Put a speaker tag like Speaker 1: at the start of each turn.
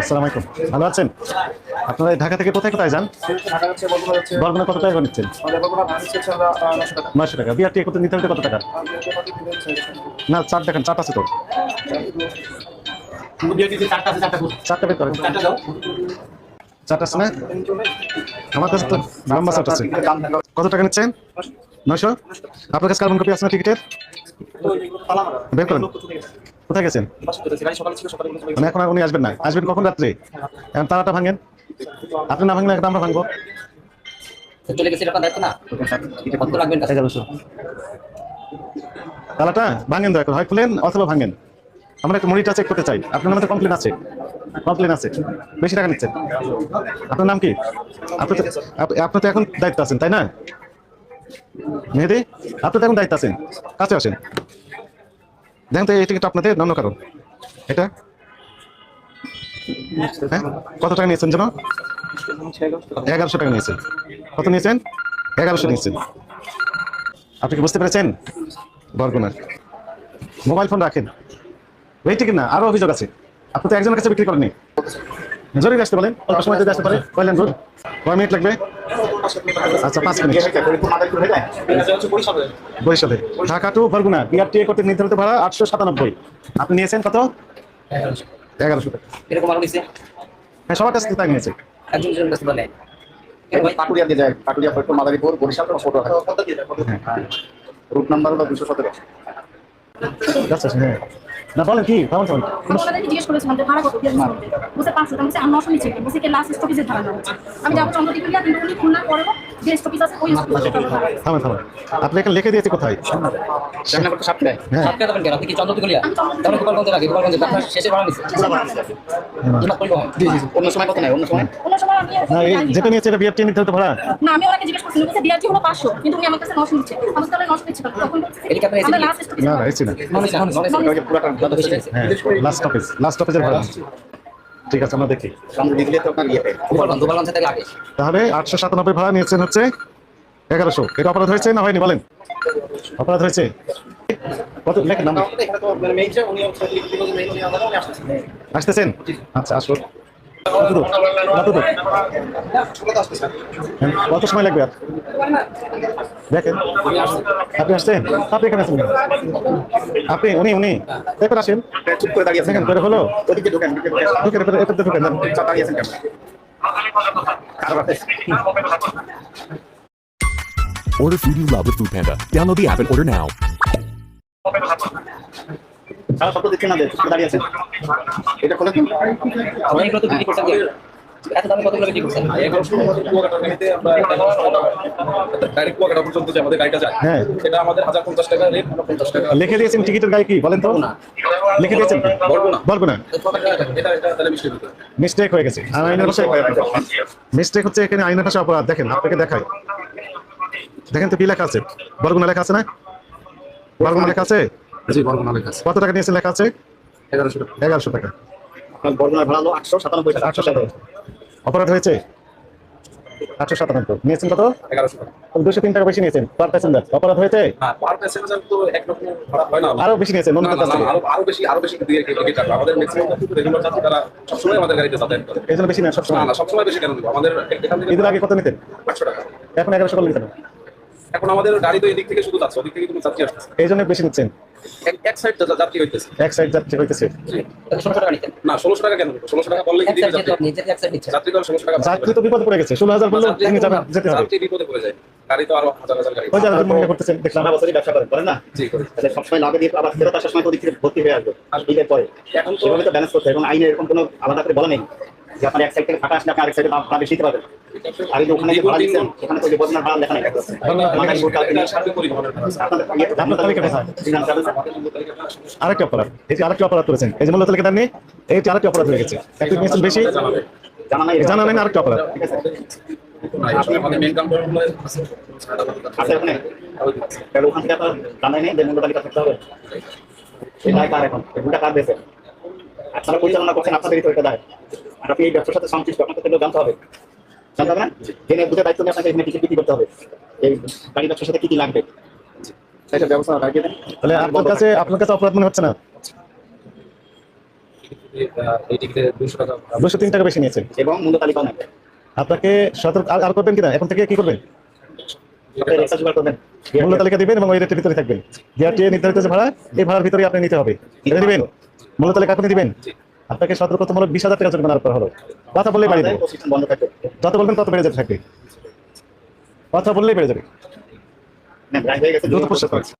Speaker 1: আসসালামু আলাইকুম। ভালো আছেন? আপনারা ঢাকা থেকে কোথায় কোথায় যান? বরগুনা কত টাকা নিচ্ছেন? নয়শো টাকা। বিআরটি নিতে হলে কত টাকা। না, চার দেখেন, চারটা আছে তো। চারটা বের করেন। চারটা আছে না? আমার কাছে তো লম্বা চারটা আছে। কত টাকা নিচ্ছেন? নয়শো? আপনার কাছে কার্বন কপি আছে না টিকিটের বের করেন। কোথায় গেছেন? মানে এখন আর উনি আসবেন না। আসবেন কখন রাত্রে? এখন তারাটা ভাঙেন। আপনি না ভাঙলে আমরা ভাঙবো।
Speaker 2: চলে
Speaker 1: তালাটা ভাঙেন দয়া করে। হয় খুলেন অথবা ভাঙেন। আমরা একটা মনিটা চেক করতে চাই। আপনার নামে তো কমপ্লেন আছে। কমপ্লেন আছে। বেশি টাকা নিচ্ছেন। আপনার নাম কি? আপনি তো এখন দায়িত্ব আছেন, তাই না? মেহেদি, আপনি তো এখন দায়িত্ব আছেন। কাছে আসেন। দেখেন তো এই টিকিট আপনাদের অন্য কারণ। এটা? হ্যাঁ? কত টাকা নিয়েছেন যেন? এগারোশো টাকা নিয়েছেন। কত নিয়েছেন? এগারোশো নিয়েছেন। আপনি কি বুঝতে পেরেছেন? বরগুনার। মোবাইল ফোন রাখেন। ওই টিকিট না, আরও অভিযোগ আছে। আপনি তো একজনের কাছে বিক্রি করেননি। জরুরি আসতে বলেন, অল্প সময় যদি আসতে পারে রোড কয় মিনিট লাগবে? আচ্ছা পাঁচ মিনিট। বরিশালে। ঢাকা টু বরগুনা বিআরটিএ করতে নির্ধারিত ভাড়া আটশো সাতানব্বই। আপনি নিয়েছেন কত? এগারোশো।
Speaker 2: এরকম আরও নিছে?
Speaker 1: হ্যাঁ সবার কাছে তাই নিয়েছে।
Speaker 2: একজন জন কাছে বলে
Speaker 3: পাটুরিয়া দিয়ে যায় পাটুরিয়া ফরিদপুর মাদারীপুর বরিশাল এবং ছোট রুট নাম্বার হলো দুশো সতেরো।
Speaker 1: আচ্ছা হ্যাঁ। না বলেন কি কেমন চলেন
Speaker 4: জিজ্ঞেস করেছিলাম যে ভাড়া কত? বুঝতে পারছ আমি বলছি, আমি নশো নিচ্ছি বুঝি কে লাস্ট স্টপেজে ভাড়া দেওয়া আমি যাব চন্দ্রদ্বীপিয়া কিন্তু উনি খুলনা পরেও যে স্টপিজ স্টপিজের
Speaker 1: থামেন থামেন। আপনি এখানে লিখে দিয়েছে কোথায়? হ্যাঁ।
Speaker 2: আপনি
Speaker 1: যেটা নিয়েছে এটা বিআরটি নির্ধারিত ভাড়া।
Speaker 4: না আমি ওনাকে জিজ্ঞেস করছিলাম বলছে বিআরটি হলো পাঁচশো কিন্তু উনি আমার কাছে নশো নিচ্ছে আমি তাহলে নশো নিচ্ছি তখন
Speaker 2: এটা এসে
Speaker 4: লাস্ট স্টপিজ
Speaker 1: না না এসছি না।
Speaker 2: নিছে
Speaker 1: হ্যাঁ লাস্ট অফিস লাস্ট অফিসের ভাড়া ঠিক আছে আমরা দেখি।
Speaker 2: আগে।
Speaker 1: তাহলে আটশো সাতানব্বই ভাড়া নিয়েছেন হচ্ছে এগারোশো। এটা অপরাধ হয়েছে না হয়নি বলেন। অপরাধ হয়েছে? কত নাম?
Speaker 3: আসতেছেন।
Speaker 1: আসতেছেন? আচ্ছা আসো কত? হ্যাঁ, কত সময় লাগবে আর দেখেন আপনি আসছেন আপনি এখানে আসেন? আপনি উনি উনি এরপর আসেন
Speaker 3: চুপ করে দাঁড়িয়ে
Speaker 1: দেখেন করে হলো
Speaker 3: ওদিকে ঢোকেন ঢুকে ঢুকে
Speaker 1: ঢুকেন এরপরে এরপর ঢুকেন যান।
Speaker 3: চা দাঁড়িয়ে আছেন কেন
Speaker 5: Order food you love with Food Panda. Download the app and order now.
Speaker 3: না এটা খোলেন তো
Speaker 2: অনেকগুলো তো বিক্রি করছেন কি? এত দামে কতগুলো বিক্রি করছেন?
Speaker 6: ডাইরেক্ট কুয়াকাটা পর্যন্ত যে আমাদের গাড়িটা যায়
Speaker 1: হ্যাঁ।
Speaker 6: সেটা আমাদের হাজার পঞ্চাশ টাকা রেট পঞ্চাশ টাকা।
Speaker 1: লিখে দিয়েছেন টিকিটের গায়ে কি? বলেন তো। না লিখে দিয়েছেন? কি?
Speaker 6: বরগুনা।
Speaker 1: বলব না
Speaker 6: এটা এটা তাহলে
Speaker 1: মিস্টেক হয়ে গেছে। আইনের ভাষায় মিস্টেক হচ্ছে এখানে আইনের ভাষা অপরাধ। দেখেন আপনাকে দেখাই। দেখেন তো কি লেখা আছে? বরগুনা লেখা আছে না? বরগুনা লেখা আছে?
Speaker 6: জি বরগুনা লেখা আছে।
Speaker 1: কত টাকা নিয়েছেন লেখা আছে?
Speaker 6: এগারোশো টাকা।
Speaker 1: এগারোশো টাকা।
Speaker 3: আপনার বর্ধমানের ভাড়া হলো আটশো সাতানব্বই টাকা।
Speaker 1: আটশো সাতান্ন অপরাধ হয়েছে? আটশো সাতান্ন নিয়েছেন কত?
Speaker 6: এগারোশো টাকা।
Speaker 1: দুশো তিন টাকা বেশি নিয়েছেন। পার প্যাসেঞ্জার অপরাধ হয়েছে?
Speaker 6: পার প্যাসেঞ্জার তো একরকম ভাড়া হয় না।
Speaker 1: আরও বেশি নিয়েছেন অন্য
Speaker 6: আরও বেশি আরও বেশি দিয়ে আমাদের ম্যাক্সিমাম রেগুলার যাত্রী তারা সবসময় আমাদের গাড়িতে যাতায়াত করে।
Speaker 1: এই জন্য বেশি
Speaker 6: না
Speaker 1: সবসময়?
Speaker 6: না সবসময় বেশি কেন আমাদের এখান
Speaker 1: আগে কত নিতেন?
Speaker 6: আটশো টাকা।
Speaker 1: এখন এগারোশো করে নিতেন?
Speaker 6: এখন আমাদের গাড়ি তো এদিক থেকে শুধু যাচ্ছে ওদিক থেকে কোনো যাত্রী আসতেছে
Speaker 1: এই জন্য বেশি নিচ্ছেন।
Speaker 6: এক- এক সাইড যাত্রী হইতেছে।
Speaker 1: এক সাইড যাত্রী হইতেছে।
Speaker 2: ষোলোশো টাকা নিতেন
Speaker 6: না ষোলোশো টাকা কেন? ষোলোশো টাকা বললে কি
Speaker 2: এক
Speaker 6: দিবে
Speaker 2: সাইড যেতে
Speaker 6: যাত্রী?
Speaker 2: নিজের এক সাইড নিচ্ছে।
Speaker 6: যাত্রী তো ষোলোশো টাকা
Speaker 1: যাত্রী তো বিপদে পড়ে গেছে। ষোলো হাজার বললেও
Speaker 6: যাত্রী
Speaker 1: তিনি যাবেন
Speaker 6: এখন-
Speaker 1: যেতে হবে।
Speaker 6: যাত্রী বিপদে পড়ে যায়। গাড়ি তো আরও হাজার হাজার গাড়ি
Speaker 1: মনে করতেছেন
Speaker 3: সারা বছরই ব্যবসা করেন করেন না?
Speaker 6: জি করি।
Speaker 3: তাহলে সবসময় লাভে দিয়ে আবার ফেরত আসার সময় তো ভর্তি হয়ে আসবে। পরে।
Speaker 6: এখন তো
Speaker 3: ব্যালেন্স করতে এবং আইনে এরকম কোনো আলাদা করে বলা নেই যে আপনার এক সাইড থেকে ফাটা আসলে আপনি আরেক সাইডে বেশি দিতে পারবেন। যে ওখানে যে ভাড়া দিচ্ছেন ওখানে তো ওই যে বদনার ভাড়া লেখা নেই। আপনাদের
Speaker 1: আরেকটি অপরাধ। এই যে আরেকটি অপরাধ করেছেন। এই যে মূল্য তালিকা দেননি এইটি আরেকটি অপরাধ হয়ে গেছে। একটু বেশি।
Speaker 3: জানা নাই।
Speaker 1: জানা নেই আরেকটি অপরাধ।
Speaker 3: ঠিক আছে। ওখানে তাহলে ওখান থেকে আপনার জানাই নেই যে মূল্য তালিকা থাকতে হবে। সেটাই কার এখন? ভুলটা কার দেশে? আপনারা পরিচালনা করছেন আপনাদেরই তো এটা দায়। আর আপনি এই ব্যবসার সাথে সংশ্লিষ্ট আপনাকে জানতে হবে। জানতে না জেনে বুঝে দায়িত্ব নিয়ে আপনাকে এখানে টিকিট বিক্রি করতে হবে। এই গাড়ি ব্যবসার সাথে কি কি লাগবে? সেটা ব্যবস্থা লাগিয়ে দেন।
Speaker 1: তাহলে আপনার কাছে আপনার কাছে অপরাধ মনে হচ্ছে না?
Speaker 6: এই দুশো
Speaker 1: তিন টাকা বেশি নিয়েছেন
Speaker 3: এবং মূল্য তালিকাও নেই
Speaker 1: আপনাকে সতর্ক আর করবেন কিনা এখন থেকে কি করবেন? মূল্য তালিকা দিবেন এবং ওই রেটের ভিতরে থাকবেন। নির্ধারিত যে ভাড়া এই ভাড়ার ভিতরে আপনি নিতে হবে। এটা দিবেন? মূল্য তালিকা আপনি দিবেন? আপনাকে সতর্কতামূলক বিশ হাজার টাকা জরিমানা করা হলো। কথা বাড়িয়ে দেবো
Speaker 3: বন্ধ থাকবে।
Speaker 1: যত বলবেন তত বেড়ে যাবে থাকবে কথা বললেই বেড়ে যাবে।
Speaker 3: হয়ে
Speaker 1: দ্রুত